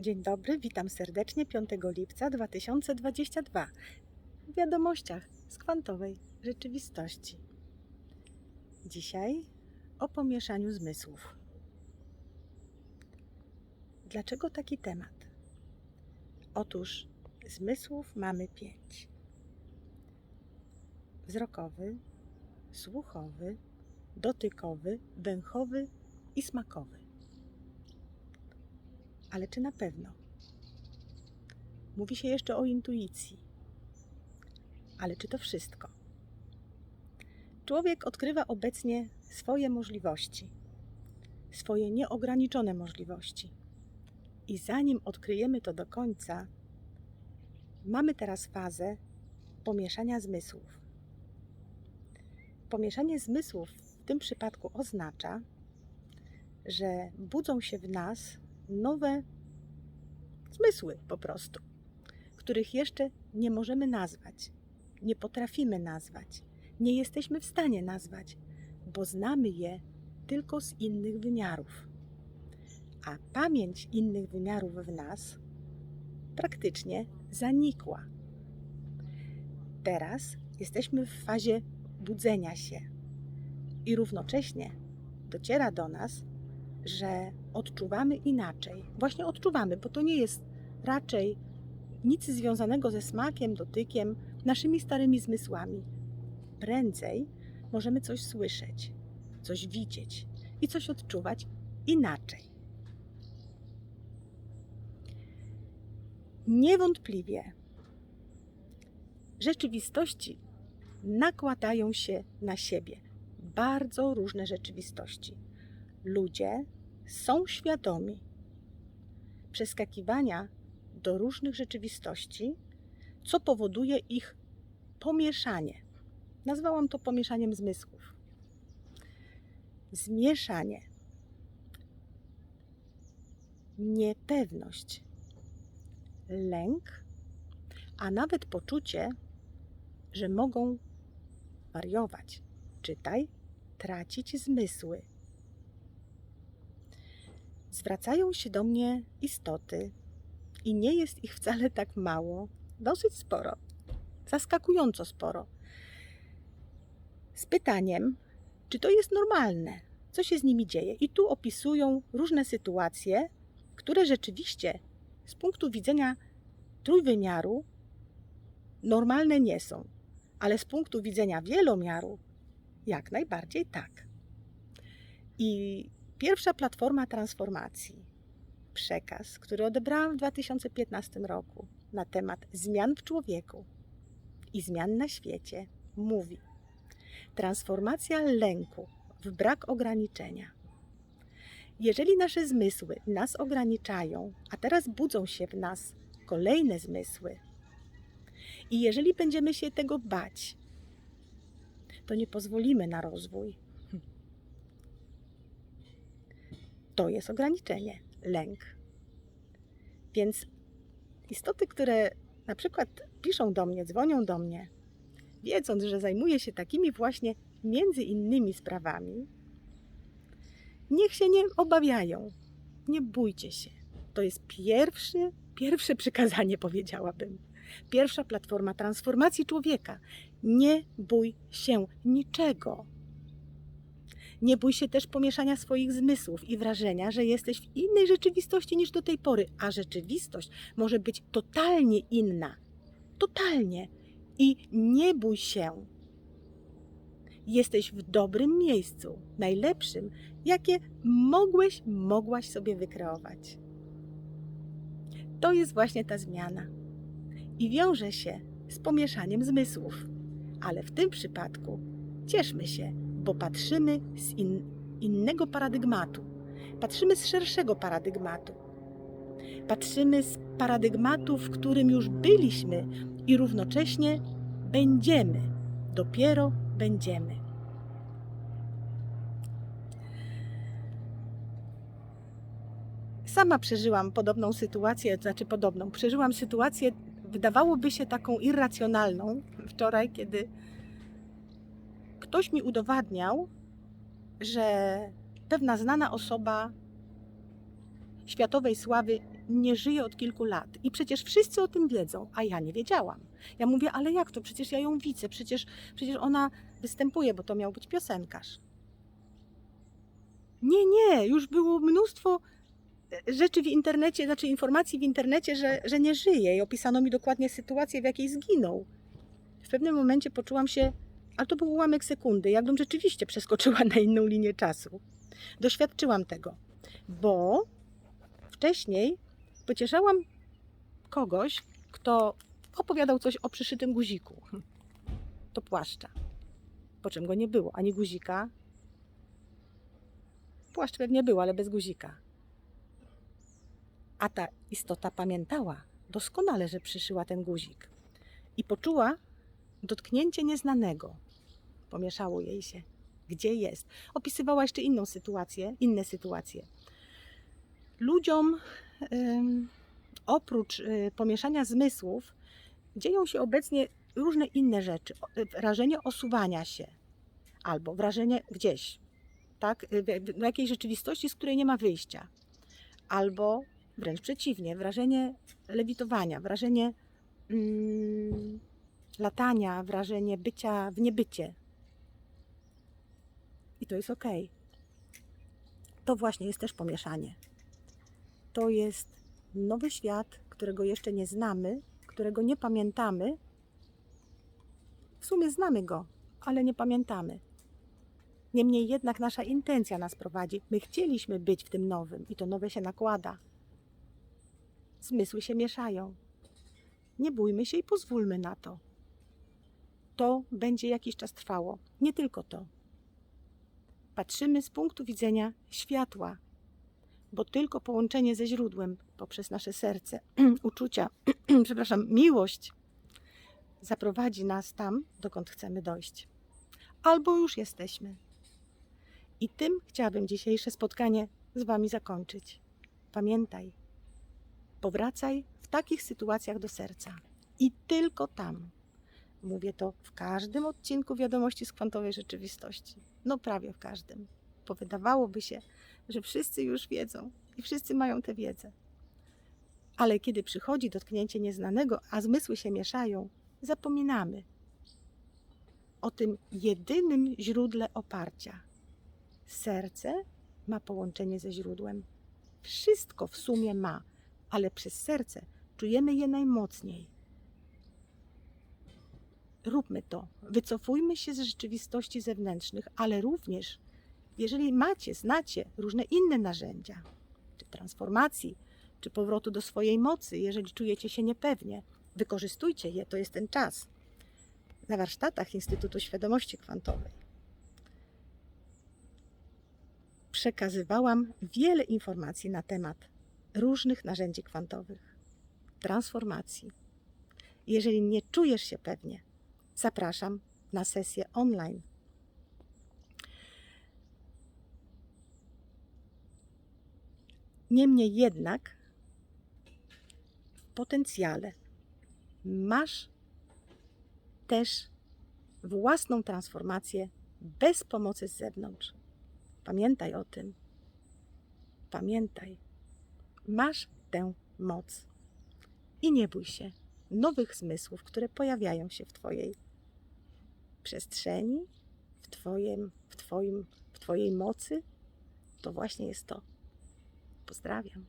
Dzień dobry, witam serdecznie 5 lipca 2022 w wiadomościach z kwantowej rzeczywistości. Dzisiaj o pomieszaniu zmysłów. Dlaczego taki temat? Otóż zmysłów mamy pięć: wzrokowy, słuchowy, dotykowy, węchowy i smakowy. Ale czy na pewno? Mówi się jeszcze o intuicji. Ale czy to wszystko? Człowiek odkrywa obecnie swoje możliwości, swoje nieograniczone możliwości. I zanim odkryjemy to do końca, mamy teraz fazę pomieszania zmysłów. Pomieszanie zmysłów w tym przypadku oznacza, że budzą się w nas nowe zmysły po prostu, których jeszcze nie możemy nazwać, nie potrafimy nazwać, nie jesteśmy w stanie nazwać, bo znamy je tylko z innych wymiarów. A pamięć innych wymiarów w nas praktycznie zanikła. Teraz jesteśmy w fazie budzenia się i równocześnie dociera do nas, że odczuwamy inaczej. Właśnie odczuwamy, bo to nie jest raczej nic związanego ze smakiem, dotykiem, naszymi starymi zmysłami. Prędzej możemy coś słyszeć, coś widzieć i coś odczuwać inaczej. Niewątpliwie rzeczywistości nakładają się na siebie. Bardzo różne rzeczywistości ludzie są świadomi przeskakiwania do różnych rzeczywistości, co powoduje ich pomieszanie. Nazwałam to pomieszaniem zmysłów. Zmieszanie, niepewność, lęk, a nawet poczucie, że mogą wariować. Czytaj, tracić zmysły zwracają się do mnie istoty i nie jest ich wcale tak mało, dosyć sporo, zaskakująco sporo. Z pytaniem, czy to jest normalne, co się z nimi dzieje. I tu opisują różne sytuacje, które rzeczywiście z punktu widzenia trójwymiaru normalne nie są, ale z punktu widzenia wielomiaru jak najbardziej tak. I Pierwsza platforma transformacji, przekaz, który odebrałam w 2015 roku na temat zmian w człowieku i zmian na świecie, mówi: Transformacja lęku w brak ograniczenia. Jeżeli nasze zmysły nas ograniczają, a teraz budzą się w nas kolejne zmysły, i jeżeli będziemy się tego bać, to nie pozwolimy na rozwój, to jest ograniczenie, lęk. Więc istoty, które na przykład piszą do mnie, dzwonią do mnie, wiedząc, że zajmuję się takimi właśnie między innymi sprawami, niech się nie obawiają. Nie bójcie się. To jest pierwszy, pierwsze przykazanie, powiedziałabym. Pierwsza platforma transformacji człowieka. Nie bój się niczego. Nie bój się też pomieszania swoich zmysłów i wrażenia, że jesteś w innej rzeczywistości niż do tej pory, a rzeczywistość może być totalnie inna. Totalnie. I nie bój się. Jesteś w dobrym miejscu, najlepszym, jakie mogłeś, mogłaś sobie wykreować. To jest właśnie ta zmiana. I wiąże się z pomieszaniem zmysłów. Ale w tym przypadku cieszmy się, bo patrzymy z in, innego paradygmatu, patrzymy z szerszego paradygmatu. Patrzymy z paradygmatu, w którym już byliśmy i równocześnie będziemy, dopiero będziemy. Sama przeżyłam podobną sytuację, znaczy podobną. Przeżyłam sytuację, wydawałoby się taką irracjonalną wczoraj, kiedy ktoś mi udowadniał, że pewna znana osoba światowej sławy nie żyje od kilku lat. I przecież wszyscy o tym wiedzą, a ja nie wiedziałam. Ja mówię, ale jak to? Przecież ja ją widzę, przecież, przecież ona występuje, bo to miał być piosenkarz. Nie, nie, już było mnóstwo e, rzeczy w internecie, znaczy informacji w internecie, że, że nie żyje i opisano mi dokładnie sytuację, w jakiej zginął. W pewnym momencie poczułam się, ale to był ułamek sekundy, jakbym rzeczywiście przeskoczyła na inną linię czasu. Doświadczyłam tego, bo wcześniej pocieszałam kogoś, kto opowiadał coś o przyszytym guziku do płaszcza, po czym go nie było, ani guzika. Płaszcz pewnie był, ale bez guzika. A ta istota pamiętała doskonale, że przyszyła ten guzik i poczuła dotknięcie nieznanego. Pomieszało jej się, gdzie jest. Opisywała jeszcze inną sytuację, inne sytuacje. Ludziom ym, oprócz y, pomieszania zmysłów dzieją się obecnie różne inne rzeczy. Y, Wrażenie osuwania się albo wrażenie gdzieś, tak, y, w- jakiejś rzeczywistości, z której nie ma wyjścia. Albo wręcz przeciwnie, wrażenie lewitowania, wrażenie mm, latania, wrażenie bycia w niebycie. To jest ok. To właśnie jest też pomieszanie. To jest nowy świat, którego jeszcze nie znamy, którego nie pamiętamy. W sumie znamy go, ale nie pamiętamy. Niemniej jednak nasza intencja nas prowadzi. My chcieliśmy być w tym nowym i to nowe się nakłada. Zmysły się mieszają. Nie bójmy się i pozwólmy na to. To będzie jakiś czas trwało. Nie tylko to. Patrzymy z punktu widzenia światła, bo tylko połączenie ze źródłem poprzez nasze serce, uczucia, przepraszam, miłość zaprowadzi nas tam, dokąd chcemy dojść. Albo już jesteśmy. I tym chciałabym dzisiejsze spotkanie z Wami zakończyć. Pamiętaj, powracaj w takich sytuacjach do serca i tylko tam. Mówię to w każdym odcinku wiadomości z kwantowej rzeczywistości. No prawie w każdym. Bo wydawałoby się, że wszyscy już wiedzą i wszyscy mają tę wiedzę. Ale kiedy przychodzi dotknięcie nieznanego, a zmysły się mieszają, zapominamy o tym jedynym źródle oparcia. Serce ma połączenie ze źródłem. Wszystko w sumie ma, ale przez serce czujemy je najmocniej. Róbmy to. Wycofujmy się z rzeczywistości zewnętrznych, ale również, jeżeli macie, znacie różne inne narzędzia, czy transformacji, czy powrotu do swojej mocy, jeżeli czujecie się niepewnie, wykorzystujcie je, to jest ten czas. Na warsztatach Instytutu Świadomości Kwantowej przekazywałam wiele informacji na temat różnych narzędzi kwantowych, transformacji. Jeżeli nie czujesz się pewnie, zapraszam na sesję online. Niemniej jednak potencjale masz też własną transformację bez pomocy z zewnątrz. Pamiętaj o tym. Pamiętaj. Masz tę moc. I nie bój się nowych zmysłów, które pojawiają się w Twojej przestrzeni, w, twoim, w, twoim, w Twojej mocy. To właśnie jest to. Pozdrawiam.